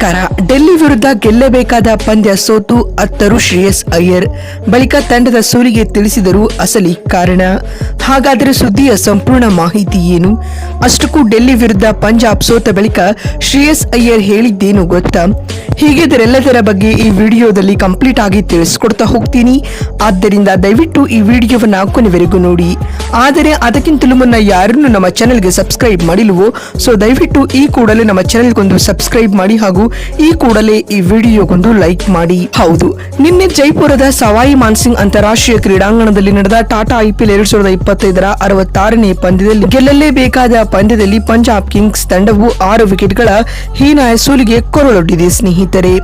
ನಮಸ್ಕಾರ. ಡೆಲ್ಲಿ ವಿರುದ್ಧ ಗೆಲ್ಲಬೇಕಾದ ಪಂದ್ಯ ಸೋತು ಅತ್ತರು ಶ್ರೇಯಸ್ ಅಯ್ಯರ್. ಬಳಿಕ ತಂಡದ ಸೋಲಿಗೆ ತಿಳಿಸಿದರು ಅಸಲಿ ಕಾರಣ. ಹಾಗಾದರೆ ಸುದ್ದಿಯ ಸಂಪೂರ್ಣ ಮಾಹಿತಿ ಏನು? ಅಷ್ಟಕ್ಕೂ ಡೆಲ್ಲಿ ವಿರುದ್ಧ ಪಂಜಾಬ್ ಸೋತ ಬಳಿಕ ಶ್ರೇಯಸ್ ಅಯ್ಯರ್ ಹೇಳಿದ್ದೇನು ಗೊತ್ತಾ? ಹೀಗಿದ್ದರೆಲ್ಲದರ ಬಗ್ಗೆ ಈ ವಿಡಿಯೋದಲ್ಲಿ ಕಂಪ್ಲೀಟ್ ಆಗಿ ತಿಳಿಸ್ಕೊಡ್ತಾ ಹೋಗ್ತೀನಿ. ಆದ್ದರಿಂದ ದಯವಿಟ್ಟು ಈ ವಿಡಿಯೋವನ್ನ ಕೊನೆವರೆಗೂ ನೋಡಿ. ಆದರೆ ಅದಕ್ಕಿಂತಲೂ ಮುನ್ನ ಯಾರನ್ನು ನಮ್ಮ ಚಾನೆಲ್ಗೆ ಸಬ್ಸ್ಕ್ರೈಬ್ ಮಾಡಿಲ್ವೋ, ಸೊ ದಯವಿಟ್ಟು ಈ ಕೂಡಲೇ ನಮ್ಮ ಚಾನೆಲ್ಗೊಂದು ಸಬ್ಸ್ಕ್ರೈಬ್ ಮಾಡಿ ಹಾಗೂ ಈ ಕೂಡಲೇ ಈ ವಿಡಿಯೋಗೊಂದು ಲೈಕ್ ಮಾಡಿ. ಹೌದು, ನಿನ್ನೆ ಜೈಪುರದ ಸವಾಯಿ ಮಾನ್ಸಿಂಗ್ ಅಂತಾರಾಷ್ಟ್ರೀಯ ಕ್ರೀಡಾಂಗಣದಲ್ಲಿ ನಡೆದ ಟಾಟಾ ಐಪಿಎಲ್ ಎರಡ್ ಸಾವಿರದ ಇಪ್ಪತ್ತೈದರ ಅರವತ್ತಾರನೇ ಪಂದ್ಯದಲ್ಲಿ ಗೆಲ್ಲಲೇಬೇಕಾದ ಪಂದ್ಯದಲ್ಲಿ ಪಂಜಾಬ್ ಕಿಂಗ್ಸ್ ತಂಡವು ಆರು ವಿಕೆಟ್ಗಳ ಹೀನಾಯ ಸೋಲಿಗೆ ಕೊರಳೊಡ್ಡಿದೆ ಸ್ನೇಹಿತರೆ.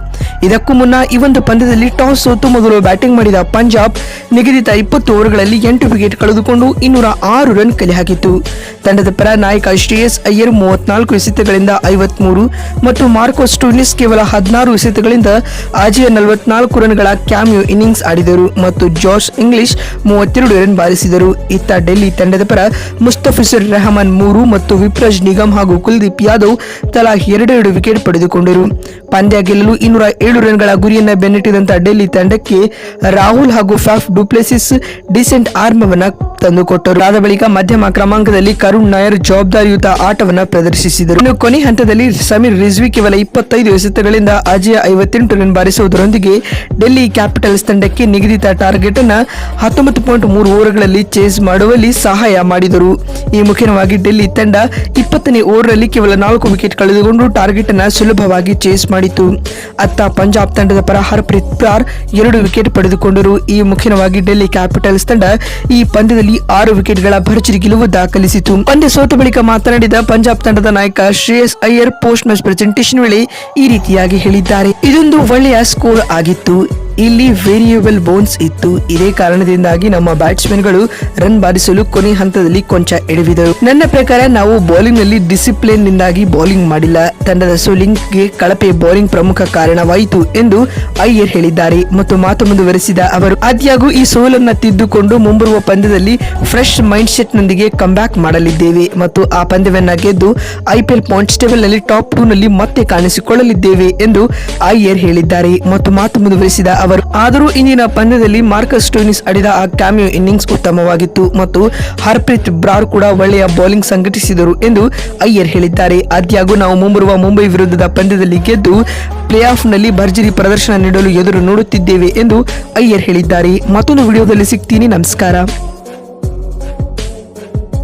ಇದಕ್ಕೂ ಮುನ್ನ ಈ ಒಂದು ಪಂದ್ಯದಲ್ಲಿ ಟಾಸ್ ಸೋತು ಮೊದಲು ಬ್ಯಾಟಿಂಗ್ ಮಾಡಿದ ಪಂಜಾಬ್ ನಿಗದಿತ ಇಪ್ಪತ್ತು ಓವರ್ಗಳಲ್ಲಿ ಎಂಟು ವಿಕೆಟ್ ಕಳೆದುಕೊಂಡು ಇನ್ನೂರ ಆರು ರನ್ ಕಲೆ ಹಾಕಿತು ತಂಡದ ಪರ ನಾಯಕ ಶ್ರೇಯಸ್ ಅಯ್ಯರ್ ಮೂವತ್ನಾಲ್ಕು ಎಸೆತಗಳಿಂದ ಐವತ್ಮೂರು ಮತ್ತು ಮಾರ್ಕೋ ಸ್ಟೂನಿಸ್ ಕೇವಲ ಹದಿನಾರು ಎಸೆತಗಳಿಂದ ಅಜಯ ನಲವತ್ನಾಲ್ಕು ರನ್ಗಳ ಕ್ಯಾಮ್ಯು ಇನ್ನಿಂಗ್ಸ್ ಆಡಿದರು ಮತ್ತು ಜಾರ್ಜ್ ಇಂಗ್ಲಿಷ್ ಮೂವತ್ತೆರಡು ರನ್ ಬಾರಿಸಿದರು. ಇತ್ತ ಡೆಲ್ಲಿ ತಂಡದ ಪರ ಮುಸ್ತಫಿಜುರ್ ರೆಹಮಾನ್ ಮೂರು ಮತ್ತು ವಿಪ್ರಜ್ ನಿಗಮ್ ಹಾಗೂ ಕುಲ್ದೀಪ್ ಯಾದವ್ ತಲಾ ಎರಡೆರಡು ವಿಕೆಟ್ ಪಡೆದುಕೊಂಡರು. ಪಂದ್ಯ ಗೆಲ್ಲಲು ಇನ್ನೂರ ಏಳು ರನ್ಗಳ ಗುರಿಯನ್ನ ಬೆನ್ನಟ್ಟಿದಂತಹ ಡೆಲ್ಲಿ ತಂಡಕ್ಕೆ ರಾಹುಲ್ ಹಾಗೂ ಫಾಫ್ ಡುಪ್ಲೆಸಿಸ್ ಡಿಸೆಂಟ್ ಆರ್ಮವನ್ನ ತಂದುಕೊಟ್ಟರು. ಆದ ಬಳಿಕ ಮಧ್ಯಮ ಕ್ರಮಾಂಕದಲ್ಲಿ ಕರುಣ್ ನಾಯರ್ ಜವಾಬ್ದಾರಿಯುತ ಆಟವನ್ನು ಪ್ರದರ್ಶಿಸಿದರು. ಇನ್ನು ಕೊನೆ ಹಂತದಲ್ಲಿ ಸಮೀರ್ ರಿಜ್ವಿ ಕೇವಲ ಇಪ್ಪತ್ತೈದು ಎಸೆತಗಳಿಂದ ಅಜಯ ಐವತ್ತೆಂಟು ರನ್ ಬಾರಿಸುವುದರೊಂದಿಗೆ ಡೆಲ್ಲಿ ಕ್ಯಾಪಿಟಲ್ಸ್ ತಂಡಕ್ಕೆ ನಿಗದಿತ ಟಾರ್ಗೆಟ್ ಅನ್ನು ಹತ್ತೊಂಬತ್ತು ಪಾಯಿಂಟ್ ಮೂರು ಓವರ್ಗಳಲ್ಲಿ ಚೇಸ್ ಮಾಡುವಲ್ಲಿ ಸಹಾಯ ಮಾಡಿದರು. ಈ ಮುಖ್ಯವಾಗಿ ಡೆಲ್ಲಿ ತಂಡ ಇಪ್ಪತ್ತನೇ ಓವರ್ನಲ್ಲಿ ಕೇವಲ ನಾಲ್ಕು ವಿಕೆಟ್ ಕಳೆದುಕೊಂಡು ಟಾರ್ಗೆಟ್ ಅನ್ನು ಸುಲಭವಾಗಿ ಚೇಸ್ ಮಾಡಿತು. ಅತ್ತ ಪಂಜಾಬ್ ತಂಡದ ಪರ ಹರ್ಪ್ರೀತ್ ಪಾರ್ ಎರಡು ವಿಕೆಟ್ ಪಡೆದುಕೊಂಡರು. ಈ ಮುಖ್ಯವಾಗಿ ಡೆಲ್ಲಿ ಕ್ಯಾಪಿಟಲ್ಸ್ ತಂಡ ಈ ಪಂದ್ಯದಲ್ಲಿ ಆರು ವಿಕೆಟ್ಗಳ ಭರ್ಜರಿ ಗೆಲುವು ದಾಖಲಿಸಿತು. ಪಂದ್ಯ ಸೋತ ಬಳಿಕ ಮಾತನಾಡಿದ ಪಂಜಾಬ್ ತಂಡದ ನಾಯಕ Shreyas Iyer post match presentation ವೇಳೆ ಈ ರೀತಿಯಾಗಿ ಹೇಳಿದ್ದಾರೆ. ಇದೊಂದು ಒಳ್ಳೆಯ ಸ್ಕೋರ್ ಆಗಿತ್ತು. ಇಲ್ಲಿ ವೇರಿಯೇಬಲ್ ಬೋನ್ಸ್ ಇತ್ತು. ಇದೇ ಕಾರಣದಿಂದಾಗಿ ನಮ್ಮ ಬ್ಯಾಟ್ಸ್ಮನ್ಗಳು ರನ್ ಬಾರಿಸಲು ಕೊನೆ ಹಂತದಲ್ಲಿ ಕೊಂಚ ಎಡವಿದರು. ನನ್ನ ಪ್ರಕಾರ ನಾವು ಬೌಲಿಂಗ್ನಲ್ಲಿ ಡಿಸಿಪ್ಲಿನ್ ನಿಂದಾಗಿ ಬೌಲಿಂಗ್ ಮಾಡಿಲ್ಲ. ತಂಡದ ಸೋಲಿಂಗ್ಗೆ ಕಳಪೆ ಬೌಲಿಂಗ್ ಪ್ರಮುಖ ಕಾರಣವಾಯಿತು ಎಂದು ಅಯ್ಯರ್ ಹೇಳಿದ್ದಾರೆ. ಮತ್ತು ಮಾತು ಮುಂದುವರೆಸಿದ ಅವರು ಆದ್ಯಾಗೂ ಈ ಸೋಲನ್ನ ತಿದ್ದುಕೊಂಡು ಮುಂಬರುವ ಪಂದ್ಯದಲ್ಲಿ ಫ್ರೆಶ್ ಮೈಂಡ್ ಸೆಟ್ ನೊಂದಿಗೆ ಬ್ಯಾಕ್ ಮಾಡಲಿದ್ದೇವೆ. ಮತ್ತು ಆ ಪಂದ್ಯವನ್ನ ಗೆದ್ದು ಐಪಿಎಲ್ ಪಾಯಿಂಟ್ಸ್ ಟೇಬಲ್ನಲ್ಲಿ ಟಾಪ್ ಟೂ ನಲ್ಲಿ ಮತ್ತೆ ಕಾಣಿಸಿಕೊಳ್ಳಲಿದ್ದೇವೆ ಎಂದು ಅಯ್ಯರ್ ಹೇಳಿದ್ದಾರೆ. ಮತ್ತು ಮಾತು ಮುಂದುವರೆಸಿದ ಅವರು. ಆದರೂ ಇಂದಿನ ಪಂದ್ಯದಲ್ಲಿ ಮಾರ್ಕಸ್ ಸ್ಟೋನಿಸ್ ಆಡಿದ ಆ ಕ್ಯಾಮಿಯೋ ಇನ್ನಿಂಗ್ಸ್ ಉತ್ತಮವಾಗಿತ್ತು ಮತ್ತು ಹರ್ಪ್ರೀತ್ ಬ್ರಾರ್ ಕೂಡ ಒಳ್ಳೆಯ ಬೌಲಿಂಗ್ ಸಂಘಟಿಸಿದರು ಎಂದು ಅಯ್ಯರ್ ಹೇಳಿದ್ದಾರೆ. ಆದ್ಯಾಗೂ ನಾವು ಮುಂಬರುವ ಮುಂಬೈ ವಿರುದ್ಧದ ಪಂದ್ಯದಲ್ಲಿ ಗೆದ್ದು ಪ್ಲೇ ಆಫ್ನಲ್ಲಿ ಭರ್ಜರಿ ಪ್ರದರ್ಶನ ನೀಡಲು ಎದುರು ನೋಡುತ್ತಿದ್ದೇವೆ ಎಂದು ಅಯ್ಯರ್ ಹೇಳಿದ್ದಾರೆ. ಮತ್ತೊಂದು ವಿಡಿಯೋದಲ್ಲಿ ಸಿಗ್ತೀನಿ. ನಮಸ್ಕಾರ.